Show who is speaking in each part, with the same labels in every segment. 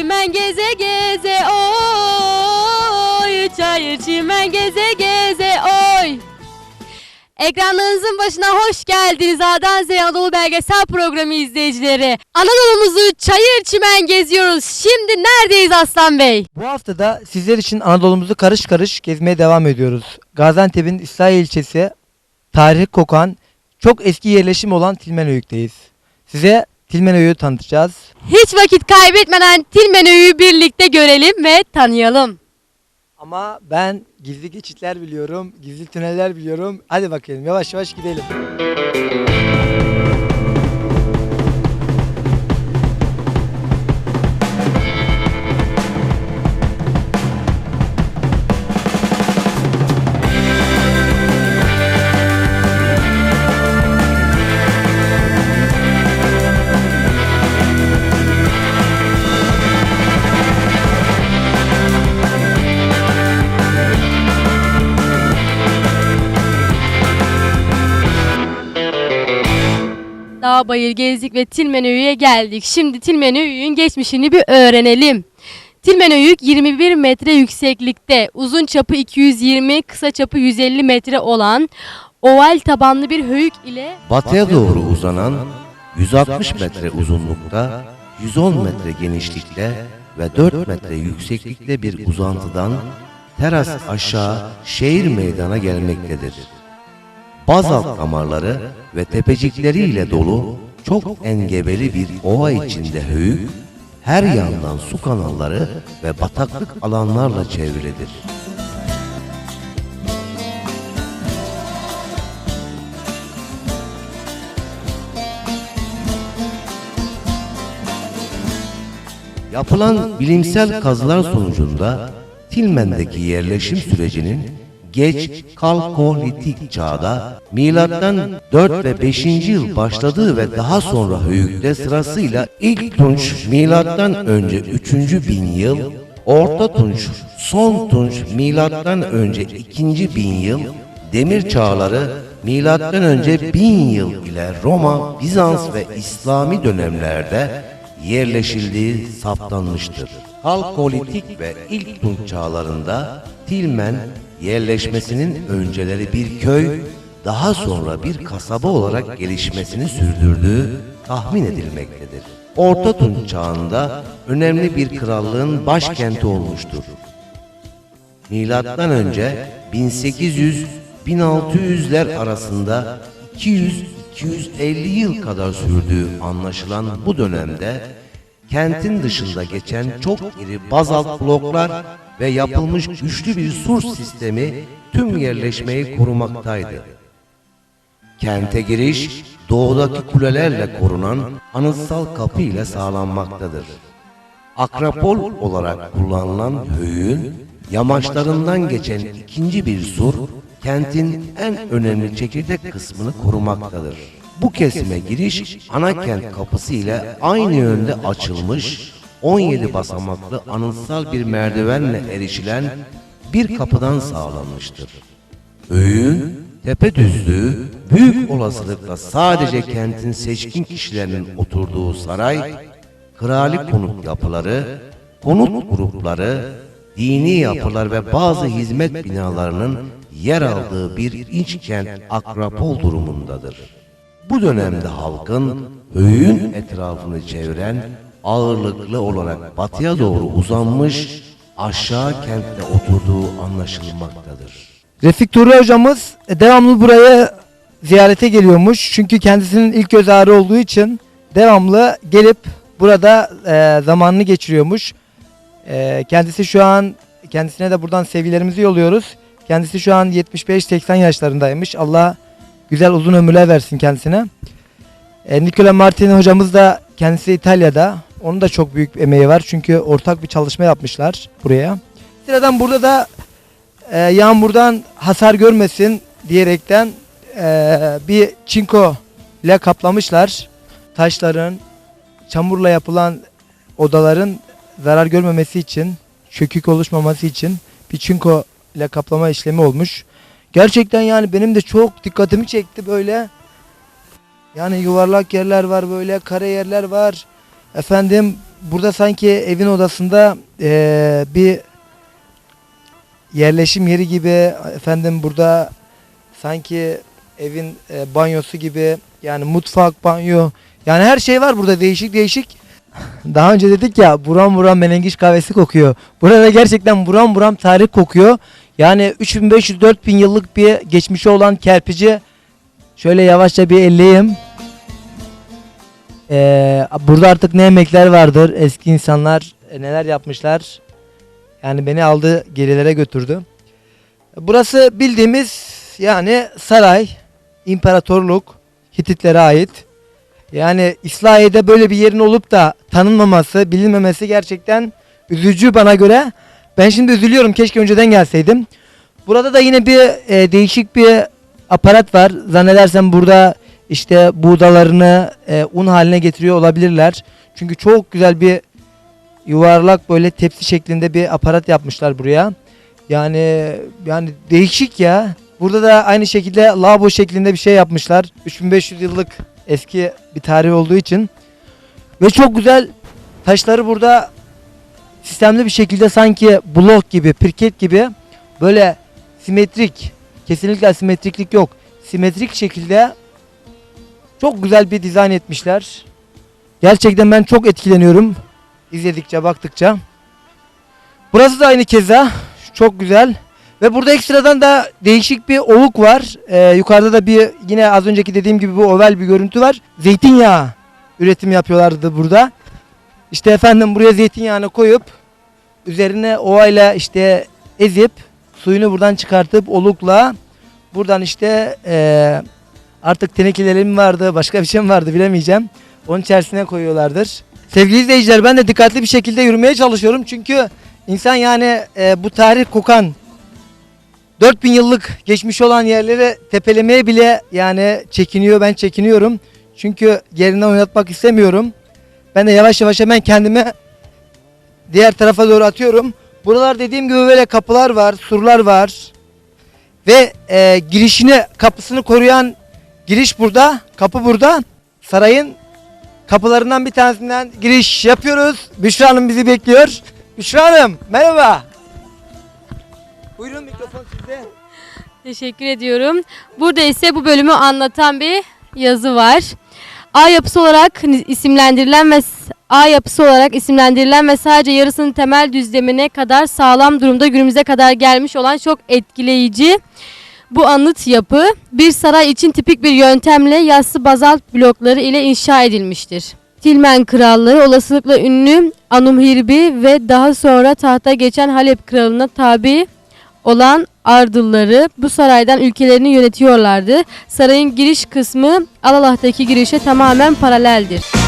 Speaker 1: Çimen geze geze oy Çayır çimen geze geze oy Ekranlarınızın başına hoş geldiniz A'dan Z'ye Anadolu Belgesel Programı izleyicileri. Anadolu'muzu çayır çimen geziyoruz. Şimdi neredeyiz Aslan Bey?
Speaker 2: Bu hafta da sizler için Anadolu'muzu karış karış gezmeye devam ediyoruz. Gaziantep'in İslahiye ilçesi, tarihi kokan, çok eski yerleşim olan Tilmenöyük'teyiz. Size Tilmenöyük'ü tanıtacağız.
Speaker 1: Hiç vakit kaybetmeden Tilmenöy'ü birlikte görelim ve tanıyalım.
Speaker 2: Ama ben gizli geçitler biliyorum, gizli tüneller biliyorum. Hadi bakalım yavaş yavaş gidelim.
Speaker 1: Dağ bayır gezdik ve Tilmenöyü'ye geldik. Şimdi Tilmenöyü'nün geçmişini bir öğrenelim. Tilmenöyük 21 metre yükseklikte, uzun çapı 220, kısa çapı 150 metre olan oval tabanlı bir höyük ile
Speaker 3: Batıya doğru uzanan 160 metre uzunlukta, 110 metre genişlikte ve 4 metre yükseklikte bir uzantıdan teras aşağı şehir meydana gelmektedir. Bazalt damarları ve tepecikleriyle dolu çok engebeli bir ova içinde höyük, her yandan su kanalları ve bataklık alanlarla çevrilidir. Yapılan bilimsel kazılar sonucunda Tilmen'deki yerleşim sürecinin geç kalkolitik çağda milattan 4 ve 5. yıl başladığı ve daha sonra Höyük'te sırasıyla ilk Tunç milattan önce 3. bin yıl, Orta Tunç, Son Tunç milattan önce 2. bin yıl, Demir çağları milattan önce 1000 yıl ile Roma, Bizans ve İslami dönemlerde yerleşildiği saptanmıştır. Halkolitik ve ilk Tunç çağlarında Tilmen yerleşmesinin önceleri bir köy, daha sonra bir kasaba olarak gelişmesini sürdürdüğü tahmin edilmektedir. Orta Tunç çağında önemli bir krallığın başkenti olmuştur. Milattan önce 1800-1600'ler arasında 200-250 yıl kadar sürdüğü anlaşılan bu dönemde kentin dışında geçen çok iri bazalt bloklar ve yapılmış güçlü bir sur sistemi tüm yerleşmeyi korumaktaydı. Kente giriş doğudaki kulelerle korunan anıtsal kapı ile sağlanmaktadır. Akropol olarak kullanılan höyüğün yamaçlarından geçen ikinci bir sur kentin en önemli çekirdek kısmını korumaktadır. Bu kesime giriş ana kent kapısı ile aynı yönde açılmış 17 basamaklı anıtsal bir merdivenle erişilen bir kapıdan sağlanmıştır. Öğün, tepe düzlüğü büyük olasılıkla sadece kentin seçkin kişilerinin oturduğu saray, krali konut yapıları, konut grupları, dini yapılar ve bazı hizmet binalarının yer aldığı bir iç kent akropol durumundadır. Bu dönemde halkın öğün etrafını çeviren ağırlıklı olarak batıya doğru uzanmış aşağı kentte oturduğu anlaşılmaktadır.
Speaker 2: Refik Tuğra hocamız e, devamlı buraya ziyarete geliyormuş. Çünkü kendisinin ilk göz ağrı olduğu için devamlı gelip burada e, zamanını geçiriyormuş. E, kendisi şu an kendisine de buradan sevgilerimizi yolluyoruz. Kendisi şu an 75-80 yaşlarındaymış. Allah güzel uzun ömürler versin kendisine. E, Nicola Martini hocamız da kendisi İtalya'da. Onun da çok büyük emeği var. Çünkü ortak bir çalışma yapmışlar buraya. Sıradan burada da e, yağmurdan hasar görmesin diyerekten e, bir çinko ile kaplamışlar. Taşların, çamurla yapılan odaların zarar görmemesi için, çökük oluşmaması için bir çinko ile kaplama işlemi olmuş. Gerçekten yani benim de çok dikkatimi çekti böyle. Yani yuvarlak yerler var böyle, kare yerler var. Efendim burada sanki evin odasında eee, bir yerleşim yeri gibi efendim burada sanki evin e, banyosu gibi yani mutfak, banyo yani her şey var burada değişik değişik. Daha önce dedik ya buram buram menengiş kahvesi kokuyor. Burada gerçekten buram buram tarih kokuyor. Yani 3500-4000 yıllık bir geçmişi olan kerpici şöyle yavaşça bir elleyeyim. Ee, burada artık ne yemekler vardır. Eski insanlar e, neler yapmışlar. Yani beni aldı gerilere götürdü. Burası bildiğimiz yani saray, imparatorluk, Hititlere ait. Yani İslahiye'de böyle bir yerin olup da tanınmaması, bilinmemesi gerçekten üzücü bana göre. Ben şimdi üzülüyorum keşke önceden gelseydim. Burada da yine bir e, değişik bir aparat var. Zannedersem burada işte buğdalarını e, un haline getiriyor olabilirler. Çünkü çok güzel bir yuvarlak böyle tepsi şeklinde bir aparat yapmışlar buraya. Yani yani değişik ya. Burada da aynı şekilde lavabo şeklinde bir şey yapmışlar. 3500 yıllık eski bir tarih olduğu için. Ve çok güzel taşları burada sistemli bir şekilde sanki blok gibi, pirket gibi böyle simetrik, kesinlikle asimetriklik yok. Simetrik şekilde çok güzel bir dizayn etmişler. Gerçekten ben çok etkileniyorum izledikçe, baktıkça. Burası da aynı keza çok güzel. Ve burada ekstradan da değişik bir oluk var. Ee, yukarıda da bir yine az önceki dediğim gibi bu oval bir görüntü var. Zeytinyağı üretim yapıyorlardı burada. İşte efendim buraya zeytinyağını koyup üzerine ovayla işte ezip suyunu buradan çıkartıp olukla buradan işte eee, artık tenekelerim vardı başka bir şey mi vardı bilemeyeceğim. Onun içerisine koyuyorlardır. Sevgili izleyiciler ben de dikkatli bir şekilde yürümeye çalışıyorum. Çünkü insan yani e, bu tarih kokan 4000 yıllık geçmiş olan yerleri tepelemeye bile yani çekiniyor. Ben çekiniyorum. Çünkü yerinden oynatmak istemiyorum. Ben de yavaş yavaş hemen kendimi diğer tarafa doğru atıyorum. Buralar dediğim gibi böyle kapılar var, surlar var. Ve e, girişini, kapısını koruyan giriş burada, kapı burada. Sarayın kapılarından bir tanesinden giriş yapıyoruz. Büşra Hanım bizi bekliyor. Büşra Hanım merhaba. Buyurun mikrofon sizde.
Speaker 1: Teşekkür ediyorum. Burada ise bu bölümü anlatan bir yazı var. A yapısı olarak isimlendirilen ve A yapısı olarak isimlendirilen ve sadece yarısının temel düzlemine kadar sağlam durumda günümüze kadar gelmiş olan çok etkileyici bu anıt yapı bir saray için tipik bir yöntemle yassı bazalt blokları ile inşa edilmiştir. Tilmen kralları olasılıkla ünlü Anumhirbi ve daha sonra tahta geçen Halep kralına tabi olan Ardılları bu saraydan ülkelerini yönetiyorlardı. Sarayın giriş kısmı Alalah'taki girişe tamamen paraleldir.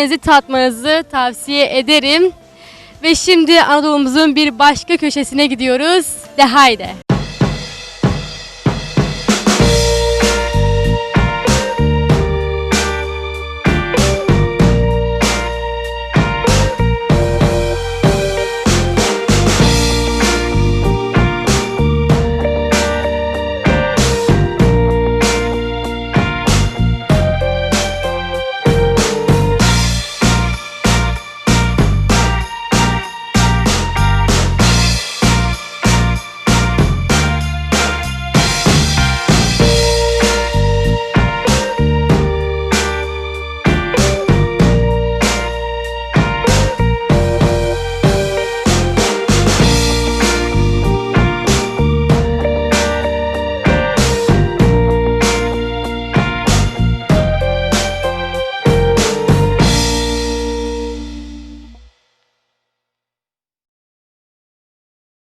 Speaker 1: Gelip görmenizi, tatmanızı tavsiye ederim. Ve şimdi Anadolu'muzun bir başka köşesine gidiyoruz. De haydi.